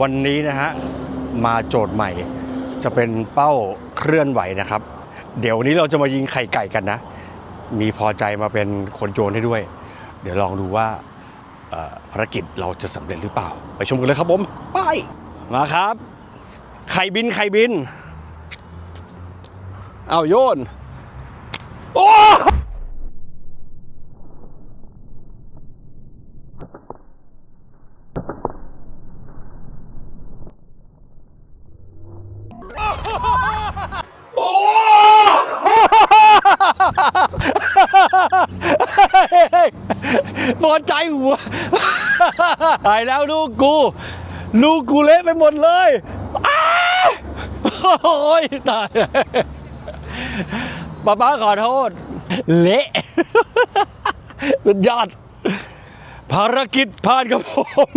วันนี้นะฮะมาโจทย์ใหม่ จะเป็นเป้าเคลื่อนไหวนะครับ เดี๋ยววันนี้เราจะมายิงไข่ไก่กันนะ มีพอใจมาเป็นคนโยนให้ด้วย เดี๋ยวลองดูว่าภารกิจเราจะสำเร็จหรือเปล่า ไปชมกันเลยครับผมไปมาครับ ไข่บินไข่บิน เอาโยน โอ้ บอลใจหัวตายแล้วลูกกู ลูกกูเละไปหมดเลยโอ้ยตายป้าป้าขอโทษ เละสุดยอด ภารกิจผ่านกับผม